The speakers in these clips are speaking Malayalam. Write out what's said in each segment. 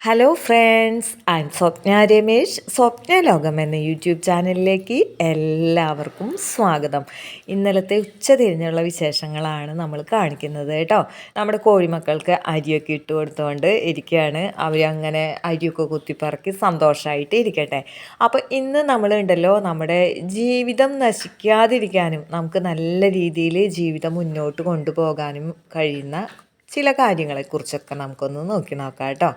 Hello friends I'm Swapna Ramesh Swapna ലോകം എന്ന യൂട്യൂബ് ചാനലിലേക്ക് എല്ലാവർക്കും സ്വാഗതം. ഇന്നലത്തെ ഉച്ച തിരിഞ്ഞുള്ള വിശേഷങ്ങളാണ് നമ്മൾ കാണിക്കുന്നത് കേട്ടോ. നമ്മുടെ കോഴിമക്കൾക്ക് അരിയൊക്കെ ഇട്ട് കൊടുത്തുകൊണ്ട് ഇരിക്കുകയാണ്. അവരങ്ങനെ അരിയൊക്കെ കുത്തിപ്പറക്കി സന്തോഷമായിട്ട് ഇരിക്കട്ടെ. അപ്പോൾ ഇന്ന് നമ്മളുണ്ടല്ലോ നമ്മുടെ ജീവിതം നശിക്കാതിരിക്കാനും നമുക്ക് നല്ല രീതിയിൽ ജീവിതം മുന്നോട്ട് കൊണ്ടുപോകാനും കഴിയുന്ന ചില കാര്യങ്ങളെക്കുറിച്ചൊക്കെ നമുക്കൊന്ന് നോക്കി നോക്കാം കേട്ടോ.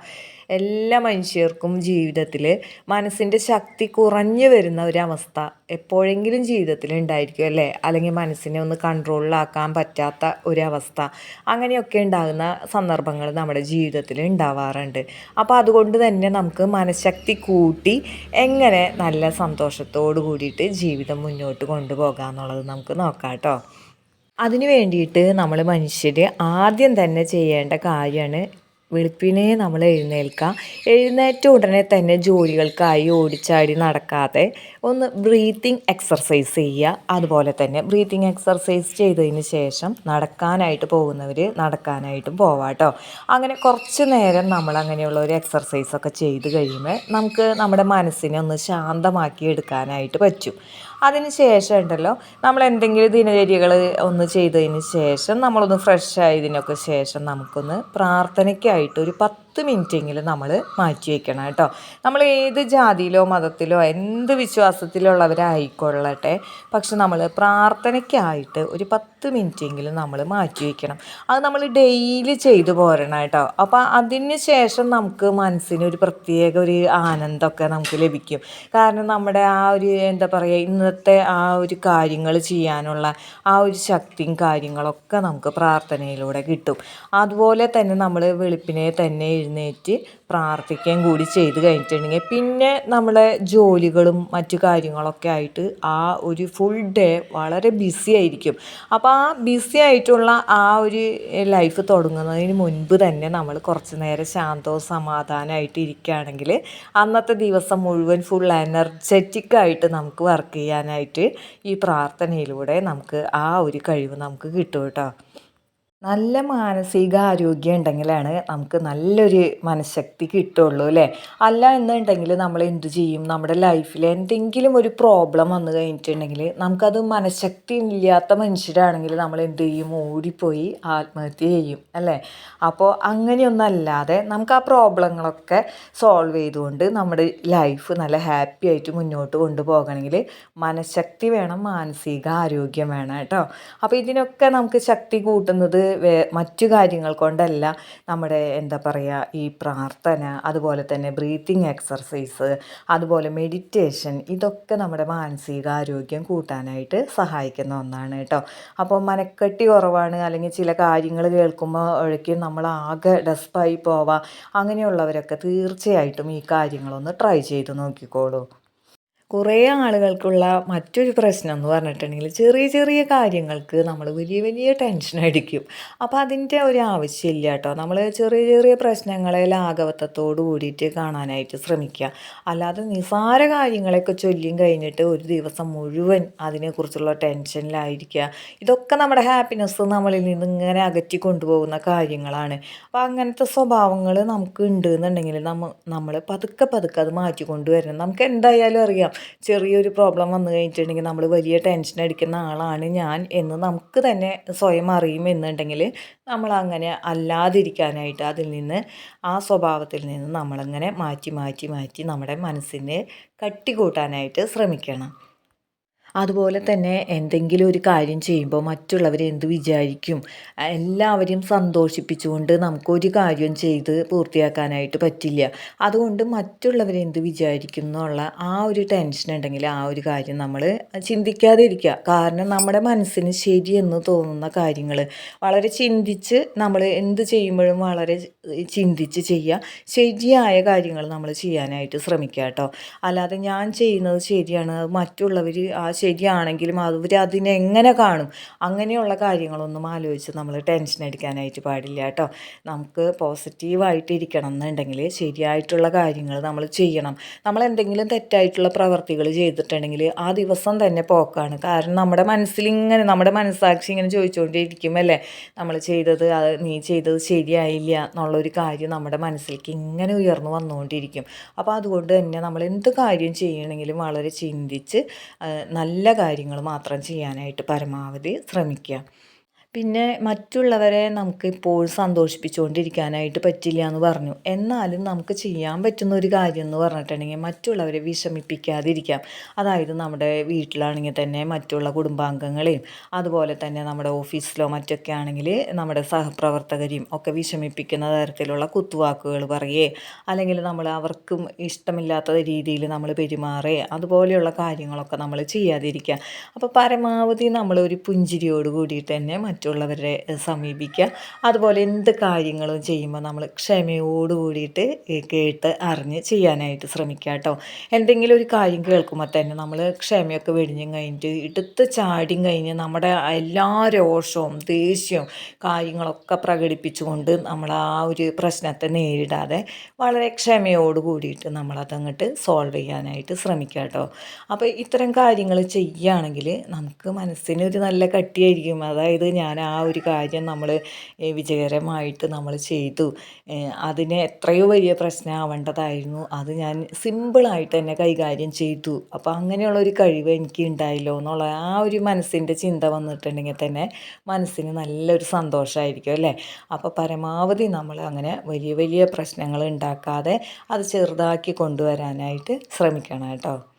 എല്ലാ മനുഷ്യർക്കും ജീവിതത്തിൽ മനസ്സിന്റെ ശക്തി കുറഞ്ഞു വരുന്ന ഒരവസ്ഥ എപ്പോഴെങ്കിലും ജീവിതത്തിൽ ഉണ്ടായിരിക്കും അല്ലേ? അല്ലെങ്കിൽ മനസ്സിനെ ഒന്ന് കൺട്രോളിലാക്കാൻ പറ്റാത്ത ഒരവസ്ഥ അങ്ങനെയൊക്കെ ഉണ്ടാകുന്ന സന്ദർഭങ്ങൾ നമ്മുടെ ജീവിതത്തിൽ ഉണ്ടാവാറുണ്ട്. അപ്പോൾ അതുകൊണ്ട് തന്നെ നമുക്ക് മനഃശക്തി കൂട്ടി എങ്ങനെ നല്ല സന്തോഷത്തോടു കൂടിയിട്ട് ജീവിതം മുന്നോട്ട് കൊണ്ടുപോകാമെന്നുള്ളത് നമുക്ക് നോക്കാം കേട്ടോ. അതിനു വേണ്ടിയിട്ട് നമ്മൾ മനുഷ്യർ ആദ്യം തന്നെ ചെയ്യേണ്ട കാര്യമാണ് വെളുപ്പിനെ നമ്മൾ എഴുന്നേൽക്കുക എഴുന്നേറ്റ ഉടനെ തന്നെ ജോലികൾക്കായി ഓടിച്ചാടി നടക്കാതെ ഒന്ന് ബ്രീത്തിങ് എക്സർസൈസ് ചെയ്യുക. അതുപോലെ തന്നെ ബ്രീത്തിങ് എക്സർസൈസ് ചെയ്തതിന് ശേഷം നടക്കാനായിട്ട് പോകുന്നവർ നടക്കാനായിട്ടും പോവാട്ടോ അങ്ങനെ കുറച്ച് നേരം നമ്മൾ അങ്ങനെയുള്ള ഒരു എക്സർസൈസൊക്കെ ചെയ്ത് കഴിയുമ്പോൾ നമുക്ക് നമ്മുടെ മനസ്സിനെ ഒന്ന് ശാന്തമാക്കി എടുക്കാനായിട്ട് പറ്റും. അതിന് ശേഷം ഉണ്ടല്ലോ. നമ്മൾ എന്തെങ്കിലും ദിനചര്യകൾ ഒന്ന് ചെയ്തതിന് ശേഷം നമ്മളൊന്ന് ഫ്രഷ് ആയതിനൊക്കെ ശേഷം നമുക്കൊന്ന് പ്രാർത്ഥനയ്ക്കായിട്ട് ഒരു പത്ത് പത്ത് മിനിറ്റെങ്കിലും നമ്മൾ മാറ്റി വയ്ക്കണം കേട്ടോ. നമ്മൾ ഏത് ജാതിയിലോ മതത്തിലോ എന്ത് വിശ്വാസത്തിലുള്ളവരായിക്കൊള്ളട്ടെ. പക്ഷെ നമ്മൾ പ്രാർത്ഥനയ്ക്കായിട്ട് ഒരു പത്ത് മിനിറ്റെങ്കിലും നമ്മൾ മാറ്റി വയ്ക്കണം അത് നമ്മൾ ഡെയിലി ചെയ്തു പോരണം കേട്ടോ. അപ്പോൾ അതിന് ശേഷം നമുക്ക് മനസ്സിന് ഒരു പ്രത്യേക ഒരു ആനന്ദമൊക്കെ നമുക്ക് ലഭിക്കും. കാരണം നമ്മുടെ ആ ഒരു എന്താ പറയുക ഇന്നത്തെ ആ ഒരു കാര്യങ്ങൾ ചെയ്യാനുള്ള ആ ഒരു ശക്തിയും കാര്യങ്ങളൊക്കെ നമുക്ക് പ്രാർത്ഥനയിലൂടെ കിട്ടും. അതുപോലെ തന്നെ നമ്മൾ വെളുപ്പിനെ തന്നെ എഴുന്നേറ്റ് പ്രാർത്ഥിക്കുകയും കൂടി ചെയ്ത് കഴിഞ്ഞിട്ടുണ്ടെങ്കിൽ പിന്നെ നമ്മളെ ജോലികളും മറ്റു കാര്യങ്ങളൊക്കെ ആയിട്ട് ആ ഒരു ഫുൾ ഡേ വളരെ ബിസി ആയിരിക്കും. അപ്പോൾ ആ ബിസി ആയിട്ടുള്ള ആ ഒരു ലൈഫ് തുടങ്ങുന്നതിന് മുൻപ് തന്നെ നമ്മൾ കുറച്ച് നേരം ശാന്തവും സമാധാനമായിട്ട് ഇരിക്കുകയാണെങ്കിൽ അന്നത്തെ ദിവസം മുഴുവൻ ഫുൾ എനർജറ്റിക് ആയിട്ട് നമുക്ക് വർക്ക് ചെയ്യാനായിട്ട് ഈ പ്രാർത്ഥനയിലൂടെ നമുക്ക് ആ ഒരു കഴിവ് നമുക്ക് കിട്ടും കേട്ടോ. നല്ല മാനസികാരോഗ്യം ഉണ്ടെങ്കിലാണ് നമുക്ക് നല്ലൊരു മനഃശക്തി കിട്ടുള്ളൂ അല്ലേ? അല്ല എന്നുണ്ടെങ്കിൽ നമ്മൾ എന്ത് ചെയ്യും? നമ്മുടെ ലൈഫിൽ എന്തെങ്കിലും ഒരു പ്രോബ്ലം വന്നു കഴിഞ്ഞിട്ടുണ്ടെങ്കിൽ നമുക്കത് മനഃശക്തി ഇല്ലാത്ത മനുഷ്യരാണെങ്കിൽ നമ്മൾ എന്ത് ചെയ്യും? ഓടിപ്പോയി ആത്മഹത്യ ചെയ്യും അല്ലേ? അപ്പോൾ അങ്ങനെയൊന്നല്ലാതെ നമുക്ക് ആ പ്രോബ്ലങ്ങളൊക്കെ സോൾവ് ചെയ്തുകൊണ്ട് നമ്മുടെ ലൈഫ് നല്ല ഹാപ്പി ആയിട്ട് മുന്നോട്ട് കൊണ്ടുപോകണമെങ്കിൽ മനഃശക്തി വേണം മാനസിക ആരോഗ്യം വേണം കേട്ടോ? അപ്പോൾ ഇതിനൊക്കെ നമുക്ക് ശക്തി കൂട്ടുന്നത് വേ മറ്റു കാര്യങ്ങൾ കൊണ്ടല്ല നമ്മുടെ എന്താ പറയുക ഈ പ്രാർത്ഥന അതുപോലെ തന്നെ ബ്രീത്തിങ് എക്സർസൈസ് അതുപോലെ മെഡിറ്റേഷൻ ഇതൊക്കെ നമ്മുടെ മാനസികാരോഗ്യം കൂട്ടാനായിട്ട് സഹായിക്കുന്ന ഒന്നാണ് കേട്ടോ. അപ്പോൾ മനക്കെട്ടി കുറവാണ് അല്ലെങ്കിൽ ചില കാര്യങ്ങൾ കേൾക്കുമ്പോൾ ഒഴക്കും നമ്മൾ ആകെ ഡെസ്പായി പോവാം അങ്ങനെയുള്ളവരൊക്കെ തീർച്ചയായിട്ടും ഈ കാര്യങ്ങളൊന്ന് ട്രൈ ചെയ്ത് നോക്കിക്കോളൂ. കുറേ ആളുകൾക്കുള്ള മറ്റൊരു പ്രശ്നം എന്ന് പറഞ്ഞിട്ടുണ്ടെങ്കിൽ ചെറിയ ചെറിയ കാര്യങ്ങൾക്ക് നമ്മൾ വലിയ വലിയ ടെൻഷൻ അടിക്കും. അപ്പോൾ അതിന്റെ ഒരു ആവശ്യമില്ല കേട്ടോ. നമ്മൾ ചെറിയ ചെറിയ പ്രശ്നങ്ങളെ ലാഘവത്വത്തോട് കൂടിയിട്ട് കാണാനായിട്ട് ശ്രമിക്കുക. അല്ലാതെ നിസാര കാര്യങ്ങളൊക്കെ ചൊല്ലിയും കഴിഞ്ഞിട്ട് ഒരു ദിവസം മുഴുവൻ അതിനെക്കുറിച്ചുള്ള ടെൻഷനിലായിരിക്കുക ഇതൊക്കെ നമ്മുടെ ഹാപ്പിനെസ് നമ്മളിൽ നിന്ന് ഇങ്ങനെ അകറ്റി കൊണ്ടുപോകുന്ന കാര്യങ്ങളാണ്. അപ്പോൾ അങ്ങനത്തെ സ്വഭാവങ്ങൾ നമുക്ക് ഉണ്ട് എന്നുണ്ടെങ്കിൽ നമ്മൾ നമ്മൾ പതുക്കെ പതുക്കെ അത് മാറ്റി കൊണ്ടുവരണം നമുക്ക് എന്തായാലും അറിയാം. ചെറിയൊരു പ്രോബ്ലം വന്നു കഴിഞ്ഞിട്ടുണ്ടെങ്കിൽ നമ്മൾ വലിയ ടെൻഷൻ അടിക്കുന്ന ആളാണ് ഞാൻ എന്ന് നമുക്ക് തന്നെ സ്വയം അറിയുമെന്നുണ്ടെങ്കിൽ നമ്മൾ അങ്ങനെ അല്ലാതിരിക്കാനായിട്ട് അതിൽ നിന്ന് ആ സ്വഭാവത്തിൽ നിന്ന് നമ്മളങ്ങനെ മാറ്റി മാറ്റി മാറ്റി നമ്മുടെ മനസ്സിനെ കട്ടി കൂട്ടാനായിട്ട് ശ്രമിക്കണം. അതുപോലെ തന്നെ എന്തെങ്കിലും ഒരു കാര്യം ചെയ്യുമ്പോൾ മറ്റുള്ളവർ എന്ത് വിചാരിക്കും? എല്ലാവരെയും സന്തോഷിപ്പിച്ചുകൊണ്ട് നമുക്കൊരു കാര്യം ചെയ്ത് പൂർത്തിയാക്കാനായിട്ട് പറ്റില്ല. അതുകൊണ്ട് മറ്റുള്ളവർ എന്ത് വിചാരിക്കും എന്നുള്ള ആ ഒരു ടെൻഷൻ ഉണ്ടെങ്കിൽ ആ ഒരു കാര്യം നമ്മൾ ചിന്തിക്കാതെ ഇരിക്കുക കാരണം നമ്മുടെ മനസ്സിന് ശരിയെന്ന് തോന്നുന്ന കാര്യങ്ങൾ വളരെ ചിന്തിച്ച് നമ്മൾ എന്ത് ചെയ്യുമ്പോഴും വളരെ ചിന്തിച്ച് ചെയ്യുക. ശരിയായ കാര്യങ്ങൾ നമ്മൾ ചെയ്യാനായിട്ട് ശ്രമിക്കുക കേട്ടോ. അല്ലാതെ ഞാൻ ചെയ്യുന്നത് ശരിയാണ് മറ്റുള്ളവർ ആ ശരിയാണെങ്കിലും അവർ അതിനെ എങ്ങനെ കാണും? അങ്ങനെയുള്ള കാര്യങ്ങളൊന്നും ആലോചിച്ച് നമ്മൾ ടെൻഷൻ അടിക്കാനായിട്ട് പാടില്ല കേട്ടോ. നമുക്ക് പോസിറ്റീവായിട്ട് ഇരിക്കണം എന്നുണ്ടെങ്കിൽ ശരിയായിട്ടുള്ള കാര്യങ്ങൾ നമ്മൾ ചെയ്യണം. നമ്മൾ എന്തെങ്കിലും തെറ്റായിട്ടുള്ള പ്രവർത്തികൾ ചെയ്തിട്ടുണ്ടെങ്കിൽ ആ ദിവസം തന്നെ പോക്കാണ്. കാരണം നമ്മുടെ മനസ്സിൽ ഇങ്ങനെ നമ്മുടെ മനസ്സാക്ഷി ഇങ്ങനെ ചോദിച്ചുകൊണ്ടിരിക്കും അല്ലേ? നമ്മൾ ചെയ്തത് അത് നീ ചെയ്തത് ശരിയായില്ല എന്നുള്ളൊരു കാര്യം നമ്മുടെ മനസ്സിലേക്ക് ഇങ്ങനെ ഉയർന്നു വന്നുകൊണ്ടിരിക്കും. അപ്പോൾ അതുകൊണ്ട് തന്നെ നമ്മൾ എന്ത് കാര്യം ചെയ്യണമെങ്കിലും വളരെ ചിന്തിച്ച് ആ, നല്ല കാര്യങ്ങൾ മാത്രം ചെയ്യാനായിട്ട് പരമാവധി ശ്രമിക്കുക. പിന്നെ മറ്റുള്ളവരെ നമുക്ക് ഇപ്പോൾ സന്തോഷിപ്പിച്ചുകൊണ്ടിരിക്കാനായിട്ട് പറ്റില്ല എന്ന് പറഞ്ഞു. എന്നാലും നമുക്ക് ചെയ്യാൻ പറ്റുന്ന ഒരു കാര്യം എന്ന് പറഞ്ഞിട്ടുണ്ടെങ്കിൽ മറ്റുള്ളവരെ വിഷമിപ്പിക്കാതിരിക്കാം. അതായത് നമ്മുടെ വീട്ടിലാണെങ്കിൽ തന്നെ മറ്റുള്ള കുടുംബാംഗങ്ങളെയും അതുപോലെ തന്നെ നമ്മുടെ ഓഫീസിലോ മറ്റൊക്കെ ആണെങ്കിൽ നമ്മുടെ സഹപ്രവർത്തകരെയും ഒക്കെ വിഷമിപ്പിക്കുന്ന തരത്തിലുള്ള കുത്തുവാക്കുകൾ പറയേ അല്ലെങ്കിൽ നമ്മൾ അവർക്കും ഇഷ്ടമില്ലാത്ത രീതിയിൽ നമ്മൾ പെരുമാറേ അതുപോലെയുള്ള കാര്യങ്ങളൊക്കെ നമ്മൾ ചെയ്യാതിരിക്കുക. അപ്പോൾ പരമാവധി നമ്മളൊരു പുഞ്ചിരിയോട് കൂടി തന്നെ മറ്റുള്ളവരെ സമീപിക്കുക. അതുപോലെ എന്ത് കാര്യങ്ങളും ചെയ്യുമ്പോൾ നമ്മൾ ക്ഷമയോട് കൂടിയിട്ട് കേട്ട് അറിഞ്ഞ് ചെയ്യാനായിട്ട് ശ്രമിക്കുക കേട്ടോ. എന്തെങ്കിലും ഒരു കാര്യം കേൾക്കുമ്പോൾ തന്നെ നമ്മൾ ക്ഷമയൊക്കെ വെടിഞ്ഞും കഴിഞ്ഞിട്ട് എടുത്ത് ചാടിയും കഴിഞ്ഞ് നമ്മുടെ എല്ലാ രോഷവും ദേഷ്യവും കാര്യങ്ങളൊക്കെ പ്രകടിപ്പിച്ചുകൊണ്ട് നമ്മൾ ആ ഒരു പ്രശ്നത്തെ നേരിടാതെ വളരെ ക്ഷമയോട് കൂടിയിട്ട് നമ്മളതങ്ങോട്ട് സോൾവ് ചെയ്യാനായിട്ട് ശ്രമിക്കുക കേട്ടോ. അപ്പോൾ ഇത്തരം കാര്യങ്ങൾ ചെയ്യുകയാണെങ്കിൽ നമുക്ക് മനസ്സിന് ഒരു നല്ല കട്ടിയായിരിക്കും. അതായത് ഞാൻ ആ ഒരു കാര്യം നമ്മൾ വിജയകരമായിട്ട് നമ്മൾ ചെയ്തു. അതിനെ എത്രയോ വലിയ പ്രശ്നമാവേണ്ടതായിരുന്നു അത് ഞാൻ സിമ്പിളായിട്ട് തന്നെ കൈകാര്യം ചെയ്തു. അപ്പോൾ അങ്ങനെയുള്ള ഒരു കഴിവ് എനിക്ക് ഉണ്ടായില്ലോ എന്നുള്ള ആ ഒരു മനസ്സിന്റെ ചിന്ത വന്നിട്ടുണ്ടെങ്കിൽ തന്നെ മനസ്സിന് നല്ലൊരു സന്തോഷമായിരിക്കും അല്ലേ? അപ്പോൾ പരമാവധി നമ്മൾ അങ്ങനെ വലിയ വലിയ പ്രശ്നങ്ങൾ ഉണ്ടാക്കാതെ അത് ചെറുതാക്കി കൊണ്ടുവരാനായിട്ട് ശ്രമിക്കണം കേട്ടോ.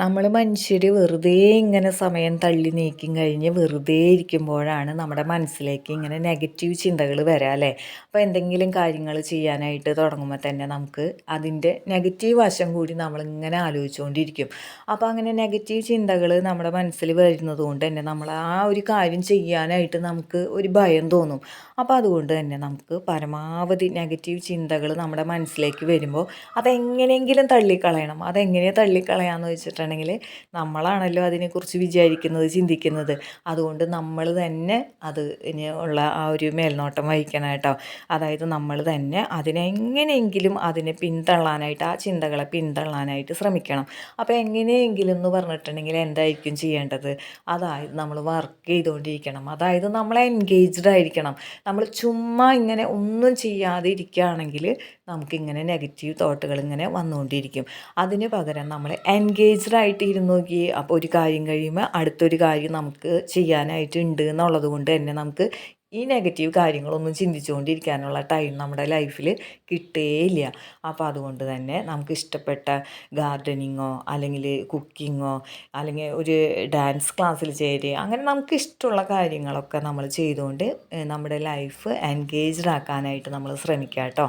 നമ്മൾ മനുഷ്യർ വെറുതെ ഇങ്ങനെ സമയം തള്ളി നീക്കും കഴിഞ്ഞ് വെറുതെ ഇരിക്കുമ്പോഴാണ് നമ്മുടെ മനസ്സിലേക്ക് ഇങ്ങനെ നെഗറ്റീവ് ചിന്തകൾ വരാം അല്ലേ? അപ്പോൾ എന്തെങ്കിലും കാര്യങ്ങൾ ചെയ്യാനായിട്ട് തുടങ്ങുമ്പോൾ തന്നെ നമുക്ക് അതിന്റെ നെഗറ്റീവ് വശം കൂടി നമ്മളിങ്ങനെ ആലോചിച്ചുകൊണ്ടിരിക്കും അപ്പോൾ അങ്ങനെ നെഗറ്റീവ് ചിന്തകൾ നമ്മുടെ മനസ്സിൽ വരുന്നത് കൊണ്ട് തന്നെ നമ്മൾ ആ ഒരു കാര്യം ചെയ്യാനായിട്ട് നമുക്ക് ഒരു ഭയം തോന്നും. അപ്പോൾ അതുകൊണ്ട് തന്നെ നമുക്ക് പരമാവധി നെഗറ്റീവ് ചിന്തകൾ നമ്മുടെ മനസ്സിലേക്ക് വരുമ്പോൾ അതെങ്ങനെയെങ്കിലും തള്ളിക്കളയണം. അതെങ്ങനെ തള്ളിക്കളയാന്ന് വെച്ചിട്ടുണ്ടെങ്കിൽ നമ്മളാണല്ലോ അതിനെക്കുറിച്ച് വിചാരിക്കുന്നത് ചിന്തിക്കുന്നത്. അതുകൊണ്ട് നമ്മൾ തന്നെ അത് ഇനി ഉള്ള ആ ഒരു മേൽനോട്ടം വഹിക്കണം കേട്ടോ അതായത് നമ്മൾ തന്നെ അതിനെങ്ങനെയെങ്കിലും അതിനെ പിന്തള്ളാനായിട്ട് ആ ചിന്തകളെ പിന്തള്ളാനായിട്ട് ശ്രമിക്കണം. അപ്പോൾ എങ്ങനെയെങ്കിലും എന്ന് പറഞ്ഞിട്ടുണ്ടെങ്കിൽ എന്തായിരിക്കും ചെയ്യേണ്ടത്? അതായത് നമ്മൾ വർക്ക് ചെയ്തുകൊണ്ടിരിക്കണം. അതായത് നമ്മൾ എൻഗേജ്ഡ് ആയിരിക്കണം. നമ്മൾ ചുമ്മാ ഇങ്ങനെ ഒന്നും ചെയ്യാതെ ഇരിക്കുകയാണെങ്കിൽ നമുക്കിങ്ങനെ നെഗറ്റീവ് തോട്ടുകൾ ഇങ്ങനെ വന്നുകൊണ്ടിരിക്കും. അതിന് പകരം നമ്മൾ എൻഗേജ്ഡ് ആയിട്ട് ഇരുന്ന് നോക്കി അപ്പോൾ ഒരു കാര്യം കഴിയുമ്പോൾ അടുത്തൊരു കാര്യം നമുക്ക് ചെയ്യാനായിട്ട് ഉണ്ട് എന്നുള്ളത് കൊണ്ട് തന്നെ നമുക്ക് ഈ നെഗറ്റീവ് കാര്യങ്ങളൊന്നും ചിന്തിച്ചുകൊണ്ടിരിക്കാനുള്ള ടൈം നമ്മുടെ ലൈഫിൽ കിട്ടേയില്ല. അപ്പോൾ അതുകൊണ്ട് തന്നെ നമുക്ക് ഇഷ്ടപ്പെട്ട ഗാർഡനിങ്ങോ അല്ലെങ്കിൽ കുക്കിങ്ങോ അല്ലെങ്കിൽ ഒരു ഡാൻസ് ക്ലാസ്സിൽ ചേരുക അങ്ങനെ നമുക്ക് ഇഷ്ടമുള്ള കാര്യങ്ങളൊക്കെ നമ്മൾ ചെയ്തുകൊണ്ട് നമ്മുടെ ലൈഫ് എൻഗേജ്ഡ് ആക്കാനായിട്ട് നമ്മൾ ശ്രമിക്കാം കേട്ടോ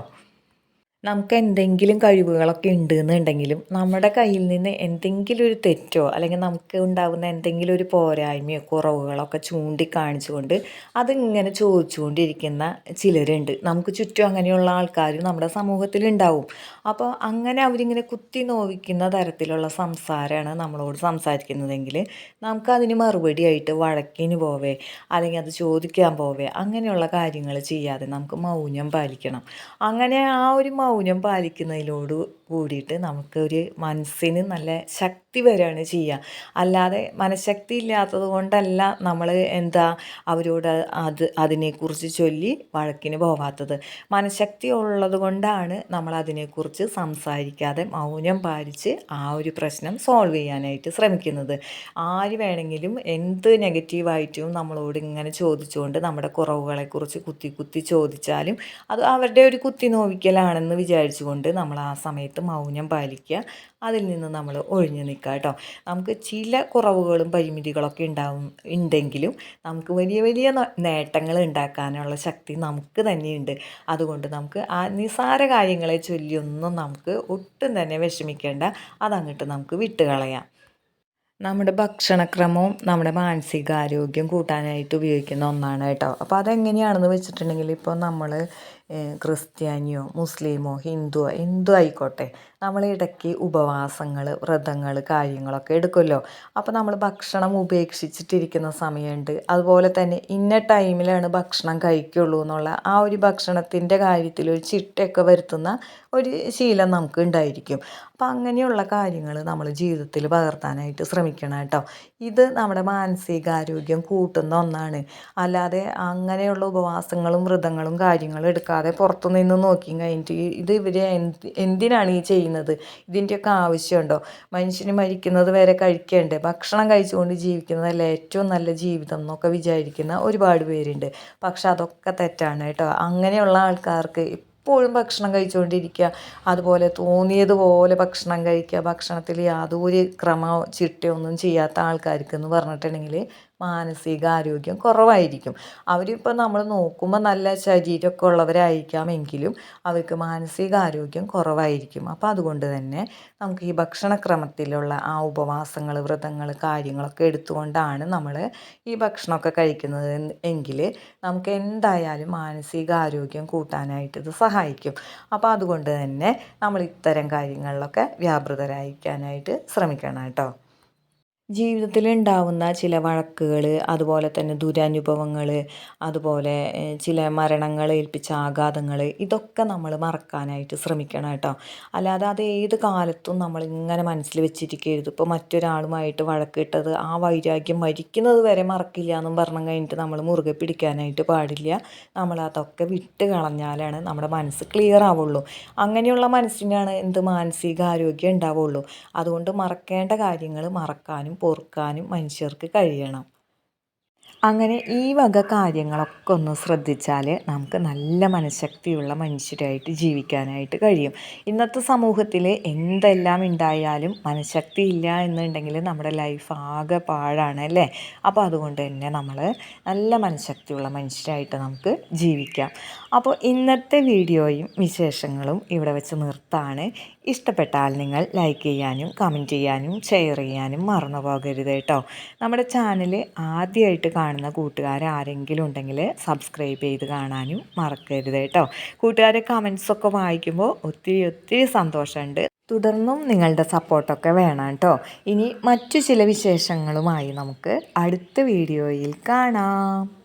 നമുക്ക് എന്തെങ്കിലും കഴിവുകളൊക്കെ ഉണ്ട് എന്നുണ്ടെങ്കിലും നമ്മുടെ കയ്യിൽ നിന്ന് എന്തെങ്കിലും ഒരു തെറ്റോ അല്ലെങ്കിൽ നമുക്ക് ഉണ്ടാകുന്ന എന്തെങ്കിലും ഒരു പോരായ്മയോ കുറവുകളൊക്കെ ചൂണ്ടിക്കാണിച്ചുകൊണ്ട് അതിങ്ങനെ ചോദിച്ചുകൊണ്ടിരിക്കുന്ന ചിലരുണ്ട്. നമുക്ക് ചുറ്റും അങ്ങനെയുള്ള ആൾക്കാർ നമ്മുടെ സമൂഹത്തിലുണ്ടാവും. അപ്പോൾ അങ്ങനെ അവരിങ്ങനെ കുത്തി നോവിക്കുന്ന തരത്തിലുള്ള സംസാരമാണ് നമ്മളോട് സംസാരിക്കുന്നതെങ്കിൽ നമുക്ക് അതിന് മറുപടിയായിട്ട് വഴക്കിന് പോവേ അല്ലെങ്കിൽ അത് ചോദിക്കാൻ പോവേ അങ്ങനെയുള്ള കാര്യങ്ങൾ ചെയ്യാതെ നമുക്ക് മൗനം പാലിക്കണം. അങ്ങനെ ആ ഒരു മൗനം പാലിക്കുന്നതിലോട് കൂടിയിട്ട് നമുക്കൊരു മനസ്സിന് നല്ല ശക്തി വരികയാണ് ചെയ്യുക. അല്ലാതെ മനഃശക്തി ഇല്ലാത്തത് കൊണ്ടല്ല നമ്മൾ എന്താ അവരോട് അത് അതിനെക്കുറിച്ച് ചൊല്ലി വഴക്കിന് പോവാത്തത്. മനഃശക്തി ഉള്ളത് കൊണ്ടാണ് നമ്മൾ അതിനെക്കുറിച്ച് സംസാരിക്കാതെ മൗനം പാലിച്ച് ആ ഒരു പ്രശ്നം സോൾവ് ചെയ്യാനായിട്ട് ശ്രമിക്കുന്നത്. ആര് വേണമെങ്കിലും എന്ത് നെഗറ്റീവായിട്ടും നമ്മളോട് ഇങ്ങനെ ചോദിച്ചുകൊണ്ട് നമ്മുടെ കുറവുകളെക്കുറിച്ച് കുത്തി കുത്തി ചോദിച്ചാലും അത് അവരുടെ ഒരു കുത്തി നോവിക്കലാണെന്ന് വിചാരിച്ചുകൊണ്ട് നമ്മൾ ആ സമയത്ത് മൗനം പാലിക്കുക. അതിൽ നിന്ന് നമ്മൾ ഒഴിഞ്ഞു നിൽക്കുക കേട്ടോ. നമുക്ക് ചില കുറവുകളും പരിമിതികളൊക്കെ ഉണ്ടാവും ഉണ്ടെങ്കിലും നമുക്ക് വലിയ വലിയ നേട്ടങ്ങൾ ഉണ്ടാക്കാനുള്ള ശക്തി നമുക്ക് തന്നെയുണ്ട്. അതുകൊണ്ട് നമുക്ക് ആ നിസാര കാര്യങ്ങളെ ചൊല്ലിയൊന്നും നമുക്ക് ഒട്ടും തന്നെ വിഷമിക്കേണ്ട. അതങ്ങോട്ട് നമുക്ക് വിട്ടുകളയാം നമ്മുടെ ഭക്ഷണക്രമവും നമ്മുടെ മാനസികാരോഗ്യം കൂട്ടാനായിട്ട് ഉപയോഗിക്കുന്ന ഒന്നാണ് കേട്ടോ. അപ്പോൾ അതെങ്ങനെയാണെന്ന് വെച്ചിട്ടുണ്ടെങ്കിൽ ഇപ്പോൾ നമ്മൾ ക്രിസ്ത്യാനിയോ മുസ്ലിമോ ഹിന്ദുവോ എന്തും ആയിക്കോട്ടെ നമ്മൾ ഇടയ്ക്ക് ഉപവാസങ്ങൾ വ്രതങ്ങൾ കാര്യങ്ങളൊക്കെ എടുക്കുമല്ലോ. അപ്പോൾ നമ്മൾ ഭക്ഷണം ഉപേക്ഷിച്ചിട്ടിരിക്കുന്ന സമയമുണ്ട്. അതുപോലെ തന്നെ ഇന്ന ടൈമിലാണ് ഭക്ഷണം കഴിക്കുള്ളൂ എന്നുള്ള ആ ഒരു ഭക്ഷണത്തിന്റെ കാര്യത്തിൽ ഒരു ചിട്ടയൊക്കെ വരുത്തുന്ന ഒരു ശീലം നമുക്ക് ഉണ്ടായിരിക്കും. അപ്പം അങ്ങനെയുള്ള കാര്യങ്ങൾ നമ്മൾ ജീവിതത്തിൽ പകർത്താനായിട്ട് ശ്രമിക്കണം കേട്ടോ. ഇത് നമ്മുടെ മാനസികാരോഗ്യം കൂട്ടുന്ന ഒന്നാണ്. അല്ലാതെ അങ്ങനെയുള്ള ഉപവാസങ്ങളും വ്രതങ്ങളും കാര്യങ്ങളും എടുക്കാതെ പുറത്തുനിന്ന് നോക്കി കഴിഞ്ഞിട്ട് ഇത് ഇവർ എന്തിനാണ് ഈ ചെയ്യുന്നത്? ഇതിന്റെയൊക്കെ ആവശ്യമുണ്ടോ? മനുഷ്യന് മരിക്കുന്നത് വരെ കഴിക്കേണ്ടേ? ഭക്ഷണം കഴിച്ചുകൊണ്ട് ജീവിക്കുന്നതല്ല ഏറ്റവും നല്ല ജീവിതം എന്നൊക്കെ വിചാരിക്കുന്ന ഒരുപാട് പേരുണ്ട്. പക്ഷെ അതൊക്കെ തെറ്റാണ് കേട്ടോ. അങ്ങനെയുള്ള ആൾക്കാർക്ക് എപ്പോഴും ഭക്ഷണം കഴിച്ചുകൊണ്ടിരിക്കുക അതുപോലെ തോന്നിയതുപോലെ ഭക്ഷണം കഴിക്കുക. ഭക്ഷണത്തിൽ യാതൊരു ക്രമമോ ചിട്ടയോ ഒന്നും ചെയ്യാത്ത ആൾക്കാർക്ക് എന്ന് പറഞ്ഞിട്ടുണ്ടെങ്കിൽ മാനസികാരോഗ്യം കുറവായിരിക്കും. അവരിപ്പോൾ നമ്മൾ നോക്കുമ്പോൾ നല്ല ശരീരമൊക്കെ ഉള്ളവരായിരിക്കാമെങ്കിലും അവർക്ക് മാനസികാരോഗ്യം കുറവായിരിക്കും. അപ്പോൾ അതുകൊണ്ട് തന്നെ നമുക്ക് ഈ ഭക്ഷണക്രമത്തിലുള്ള ആ ഉപവാസങ്ങൾ വ്രതങ്ങൾ കാര്യങ്ങളൊക്കെ എടുത്തുകൊണ്ടാണ് നമ്മൾ ഈ ഭക്ഷണമൊക്കെ കഴിക്കുന്നത്. എങ്കിൽ നമുക്ക് എന്തായാലും മാനസികാരോഗ്യം കൂട്ടാനായിട്ട് ഇത് സഹായിക്കും. അപ്പോൾ അതുകൊണ്ട് തന്നെ നമ്മൾ ഇത്തരം കാര്യങ്ങളിലൊക്കെ വ്യാപൃതരായിരിക്കാനായിട്ട് ശ്രമിക്കണം കേട്ടോ. ജീവിതത്തിൽ ഉണ്ടാവുന്ന ചില വഴക്കുകൾ അതുപോലെ തന്നെ ദുരനുഭവങ്ങൾ അതുപോലെ ചില മരണങ്ങൾ ഏൽപ്പിച്ച ആഘാതങ്ങൾ ഇതൊക്കെ നമ്മൾ മറക്കാനായിട്ട് ശ്രമിക്കണം കേട്ടോ. അല്ലാതെ അത് ഏത് കാലത്തും നമ്മൾ ഇങ്ങനെ മനസ്സിൽ വെച്ചിരിക്കരുത്. ഇപ്പോൾ മറ്റൊരാളുമായിട്ട് വഴക്കിട്ടത് ആ വൈരാഗ്യം മരിക്കുന്നത് വരെ മറക്കില്ല എന്നും പറഞ്ഞു കഴിഞ്ഞിട്ട് നമ്മൾ മുറുകെ പിടിക്കാനായിട്ട് പാടില്ല. നമ്മൾ അതൊക്കെ വിട്ട് കളഞ്ഞാലാണ് നമ്മുടെ മനസ്സ് ക്ലിയർ ആവുള്ളൂ. അങ്ങനെയുള്ള മനസ്സിനാണ് എന്ത് മാനസികാരോഗ്യം ഉണ്ടാവുള്ളൂ. അതുകൊണ്ട് മറക്കേണ്ട കാര്യങ്ങൾ മറക്കാനും പൊറുക്കാനും മനുഷ്യർക്ക് കഴിയണം. അങ്ങനെ ഈ വക കാര്യങ്ങളൊക്കെ ഒന്ന് ശ്രദ്ധിച്ചാൽ നമുക്ക് നല്ല മനഃശക്തിയുള്ള മനുഷ്യരായിട്ട് ജീവിക്കാനായിട്ട് കഴിയും. ഇന്നത്തെ സമൂഹത്തിൽ എന്തെല്ലാം ഉണ്ടായാലും മനഃശക്തി ഇല്ല എന്നുണ്ടെങ്കിൽ നമ്മുടെ ലൈഫ് ആകെ പാഴാണ് അല്ലേ? അപ്പോൾ അതുകൊണ്ട് തന്നെ നമ്മൾ നല്ല മനഃശക്തിയുള്ള മനുഷ്യരായിട്ട് നമുക്ക് ജീവിക്കാം. അപ്പോൾ ഇന്നത്തെ വീഡിയോയും വിശേഷങ്ങളും ഇവിടെ വെച്ച് നിർത്താണ്. ഇഷ്ടപ്പെട്ടാൽ നിങ്ങൾ ലൈക്ക് ചെയ്യാനും കമന്റ് ചെയ്യാനും ഷെയർ ചെയ്യാനും മറന്നു പോകരുത് കേട്ടോ. നമ്മുടെ ചാനൽ ആദ്യമായിട്ട് കാണുന്ന കൂട്ടുകാർ ആരെങ്കിലും ഉണ്ടെങ്കിൽ സബ്സ്ക്രൈബ് ചെയ്ത് കാണാനും മറക്കരുത് കേട്ടോ. കൂട്ടുകാരെ കമൻസൊക്കെ വായിക്കുമ്പോൾ ഒത്തിരി ഒത്തിരി സന്തോഷമുണ്ട്. തുടർന്നും നിങ്ങളുടെ സപ്പോർട്ടൊക്കെ വേണം കേട്ടോ. ഇനി മറ്റു ചില വിശേഷങ്ങളുമായി നമുക്ക് അടുത്ത വീഡിയോയിൽ കാണാം.